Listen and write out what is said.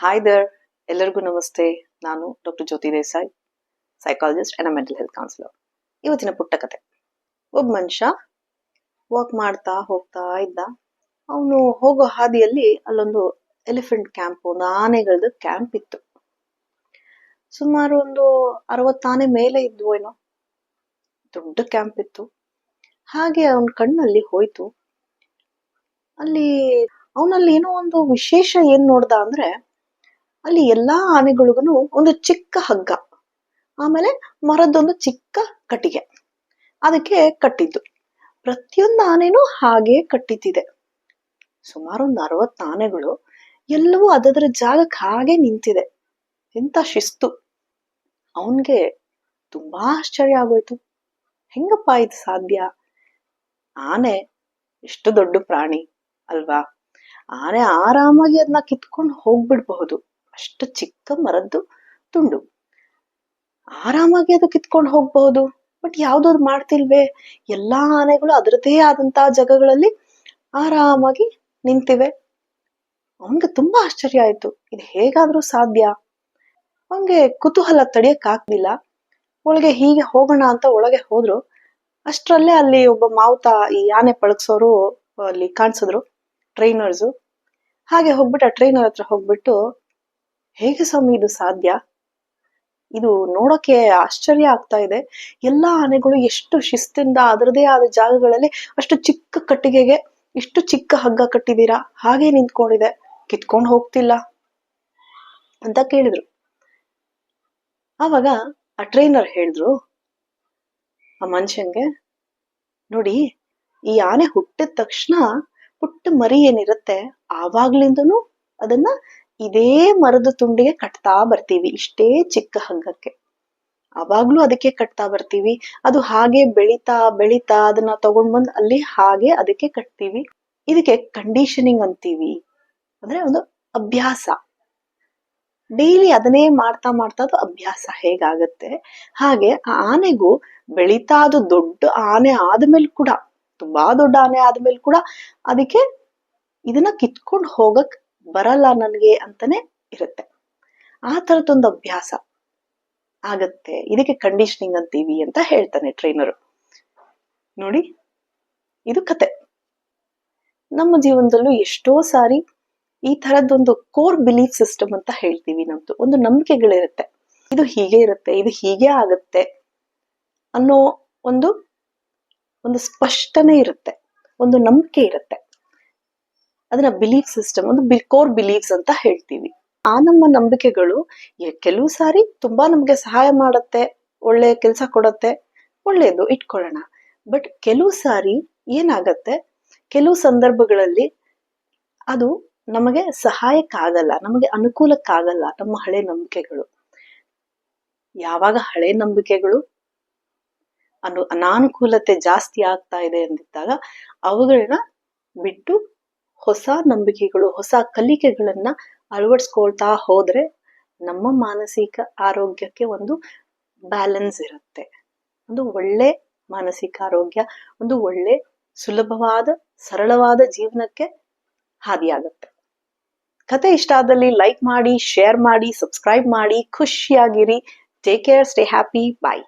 Hi there ಎಲ್ಲರಿಗೂ ನಮಸ್ತೆ. ನಾನು doctor Jyothi Desai psychologist and mental health counsellor ಇವತ್ತಿನ ಪುಟ್ಟ ಕತೆ. ಒಬ್ಬ ಮನುಷ್ಯ ವಾಕ್ ಮಾಡ್ತಾ ಹೋಗ್ತಾ ಇದ್ದ. ಅವನು ಹೋಗೋ ಹಾದಿಯಲ್ಲಿ ಅಲ್ಲೊಂದು ಎಲಿಫೆಂಟ್ ಕ್ಯಾಂಪ್ ಒಂದು ಆನೆಗಳದ್ದು ಕ್ಯಾಂಪ್ ಇತ್ತು. ಸುಮಾರು ಒಂದು ಅರವತ್ತಾನೆ ಮೇಲೆ ಇದ್ವು ಏನೋ. ದೊಡ್ಡ ಕ್ಯಾಂಪ್ ಇತ್ತು. ಹಾಗೆ ಅವನ ಕಣ್ಣಲ್ಲಿ ಹೋಯ್ತು. ಅಲ್ಲಿ ಅವನಲ್ಲಿ ಏನೋ ಒಂದು ವಿಶೇಷ ಏನ್ ನೋಡ್ದ ಅಂದ್ರೆ ಅಲ್ಲಿ ಎಲ್ಲಾ ಆನೆಗಳಿಗೂ ಒಂದು ಚಿಕ್ಕ ಹಗ್ಗ. ಆಮೇಲೆ ಮರದೊಂದು ಚಿಕ್ಕ ಕಟ್ಟಿಗೆ. ಅದಕ್ಕೆ ಕಟ್ಟಿದ್ದು. ಪ್ರತಿಯೊಂದು ಆನೆನೂ ಹಾಗೆ ಕಟ್ಟಿದ್ದಿದೆ. ಸುಮಾರು ಒಂದು ಅರವತ್ತು ಆನೆಗಳು ಎಲ್ಲವೂ ಅದರ ಜಾಗಕ್ಕೆ ಹಾಗೆ ನಿಂತಿದೆ. ಎಂತ ಶಿಸ್ತು. ಅವನ್ಗೆ ತುಂಬಾ ಆಶ್ಚರ್ಯ ಆಗೋಯ್ತು. ಹೆಂಗಪ್ಪ ಇದು ಸಾಧ್ಯ? ಆನೆ ಎಷ್ಟು ದೊಡ್ಡ ಪ್ರಾಣಿ, ಅಲ್ವಾ? ಆನೆ ಆರಾಮಾಗಿ ಅದನ್ನ ಕಿತ್ಕೊಂಡು ಹೋಗ್ಬಿಡ್ಬಹುದು. ಅಷ್ಟು ಚಿಕ್ಕ ಮರದ್ದು ತುಂಡು. ಆರಾಮಾಗಿ ಅದು ಕಿತ್ಕೊಂಡು ಹೋಗ್ಬಹುದು, ಬಟ್ ಯಾವ್ದು ಮಾಡ್ತಿಲ್ವೇ? ಎಲ್ಲಾ ಆನೆಗಳು ಅದರದೇ ಆದಂತಹ ಜಾಗಗಳಲ್ಲಿ ಆರಾಮಾಗಿ ನಿಂತಿವೆ. ಅವನ್ಗೆ ತುಂಬಾ ಆಶ್ಚರ್ಯ ಆಯ್ತು, ಇದು ಹೇಗಾದ್ರೂ ಸಾಧ್ಯ? ಅವನ್ಗೆ ಕುತೂಹಲ ತಡಿಯಕ್ ಆಗ್ಲಿಲ್ಲ ಒಳಗೆ ಹೀಗೆ ಹೋಗೋಣ ಅಂತ ಒಳಗೆ ಹೋದ್ರು, ಅಷ್ಟರಲ್ಲೇ ಅಲ್ಲಿ ಒಬ್ಬ ಮಾವುತ ಈ ಆನೆ ಪಳಗ್ಸೋರು ಅಲ್ಲಿ ಕಾಣಿಸಿದ್ರು ಟ್ರೈನರ್ಸು ಹಾಗೆ ಹೋಗ್ಬಿಟ್ಟು ಆ ಟ್ರೈನರ್ ಹತ್ರ ಹೋಗ್ಬಿಟ್ಟು ಹೇಗೆ ಸ್ವಾಮಿ ಇದು ಸಾಧ್ಯ? ಇದು ನೋಡೋಕೆ ಆಶ್ಚರ್ಯ ಆಗ್ತಾ ಇದೆ. ಎಲ್ಲ ಆನೆಗಳು ಎಷ್ಟು ಶಿಸ್ತಿಂದ ಅದರದೇ ಆದ ಜಾಗಗಳಲ್ಲಿ ಅಷ್ಟು ಚಿಕ್ಕ ಕಟ್ಟಿಗೆಗೆ ಇಷ್ಟು ಚಿಕ್ಕ ಹಗ್ಗ ಕಟ್ಟಿದ್ದೀರಾ? ಹಾಗೆ ನಿಂತ್ಕೊಂಡಿದೆ. ಕಿತ್ಕೊಂಡು ಹೋಗ್ತಿಲ್ಲ ಅಂತ ಕೇಳಿದ್ರು. ಆವಾಗ ಆ ಟ್ರೈನರ್ ಹೇಳಿದ್ರು, ಆ ಮನುಷ್ಯನ್ಗೆ, ನೋಡಿ, ಈ ಆನೆ ಹುಟ್ಟಿದ ತಕ್ಷಣ ಪುಟ್ಟ ಮರಿ ಏನಿರುತ್ತೆ, ಆವಾಗ್ಲಿಂದನು ಅದನ್ನ ಇದೇ ಮರದ ತುಂಡಿಗೆ ಕಟ್ತಾ ಬರ್ತೀವಿ. ಇಷ್ಟೇ ಚಿಕ್ಕ ಹಗ್ಗಕ್ಕೆ. ಅವಾಗ್ಲೂ ಅದಕ್ಕೆ ಕಟ್ತಾ ಬರ್ತೀವಿ. ಅದು ಹಾಗೆ ಬೆಳಿತಾ ಬೆಳಿತಾ ಅದನ್ನ ತಗೊಂಡ್ ಬಂದ್ ಅಲ್ಲಿ ಹಾಗೆ ಅದಕ್ಕೆ ಕಟ್ತೀವಿ. ಇದಕ್ಕೆ ಕಂಡೀಷನಿಂಗ್ ಅಂತೀವಿ. ಅಂದ್ರೆ ಒಂದು ಅಭ್ಯಾಸ. ಡೈಲಿ ಅದನ್ನೇ ಮಾಡ್ತಾ ಮಾಡ್ತಾ ಅದು ಅಭ್ಯಾಸ ಹೇಗಾಗತ್ತೆ? ಹಾಗೆ ಆ ಆನೆಗೂ ಬೆಳಿತಾ ಅದು ದೊಡ್ಡ ಆನೆ ಆದ್ಮೇಲೆ ಕೂಡ, ತುಂಬಾ ದೊಡ್ಡ ಆನೆ ಆದ್ಮೇಲೆ ಕೂಡ ಅದಕ್ಕೆ ಇದನ್ನ ಕಿತ್ಕೊಂಡು ಹೋಗಕ್ ಬರಲ್ಲ ನನಗೆ ಅಂತಾನೆ ಇರುತ್ತೆ. ಆ ತರದೊಂದು ಅಭ್ಯಾಸ ಆಗತ್ತೆ. ಇದಕ್ಕೆ ಕಂಡೀಷನಿಂಗ್ ಅಂತೀವಿ ಅಂತ ಹೇಳ್ತಾನೆ ಟ್ರೈನರು ನೋಡಿ, ಇದು ಕತೆ. ನಮ್ಮ ಜೀವನದಲ್ಲೂ ಎಷ್ಟೋ ಸಾರಿ ಈ ತರದೊಂದು ಕೋರ್ ಬಿಲೀಫ್ ಸಿಸ್ಟಮ್ ಅಂತ ಹೇಳ್ತೀವಿ ನಮ್ದು. ಒಂದು ನಂಬಿಕೆಗಳಿರುತ್ತೆ. ಇದು ಹೀಗೆ ಇರುತ್ತೆ, ಇದು ಹೀಗೆ ಆಗುತ್ತೆ ಅನ್ನೋ ಒಂದು ಒಂದು ಸ್ಪಷ್ಟನೆ ಇರುತ್ತೆ. ಒಂದು ನಂಬಿಕೆ ಇರುತ್ತೆ. ಅದನ್ನ ಬಿಲೀಫ್ ಸಿಸ್ಟಮ್ ಒಂದು ಕೋರ್ ಬಿಲೀಫ್ಸ್ ಅಂತ ಹೇಳ್ತೀವಿ. ಆ ನಮ್ಮ ನಂಬಿಕೆಗಳು ಕೆಲವು ಸಾರಿ ತುಂಬಾ ನಮ್ಗೆ ಸಹಾಯ ಮಾಡತ್ತೆ, ಒಳ್ಳೆ ಕೆಲಸ ಕೊಡತ್ತೆ ಒಳ್ಳೆಯದು ಇಟ್ಕೊಳ್ಳೋಣ. ಬಟ್ ಕೆಲವು ಸಾರಿ ಏನಾಗತ್ತೆ, ಕೆಲವು ಸಂದರ್ಭಗಳಲ್ಲಿ ಅದು ನಮಗೆ ಸಹಾಯಕ್ಕಾಗಲ್ಲ, ನಮಗೆ ಅನುಕೂಲಕ್ಕಾಗಲ್ಲ ನಮ್ಮ ಹಳೆ ನಂಬಿಕೆಗಳು. ಯಾವಾಗ ಹಳೆ ನಂಬಿಕೆಗಳು ಅನು ಅನಾನುಕೂಲತೆ ಜಾಸ್ತಿ ಆಗ್ತಾ ಇದೆ ಅಂದಿದ್ದಾಗ ಅವುಗಳನ್ನ ಬಿಟ್ಟು ಹೊಸ ನಂಬಿಕೆಗಳು, ಹೊಸ ಕಲಿಕೆಗಳನ್ನ ಅಳವಡಿಸ್ಕೊಳ್ತಾ ಹೋದ್ರೆ ನಮ್ಮ ಮಾನಸಿಕ ಆರೋಗ್ಯಕ್ಕೆ ಒಂದು ಬ್ಯಾಲೆನ್ಸ್ ಇರುತ್ತೆ. ಒಂದು ಒಳ್ಳೆ ಮಾನಸಿಕ ಆರೋಗ್ಯ, ಒಂದು ಒಳ್ಳೆ ಸುಲಭವಾದ, ಸರಳವಾದ ಜೀವನಕ್ಕೆ ಹಾದಿಯಾಗುತ್ತೆ. ಕತೆ ಇಷ್ಟ ಆದಲ್ಲಿ ಲೈಕ್ ಮಾಡಿ ಶೇರ್ ಮಾಡಿ ಸಬ್ಸ್ಕ್ರೈಬ್ ಮಾಡಿ, ಖುಷಿಯಾಗಿರಿ. Take care stay happy bye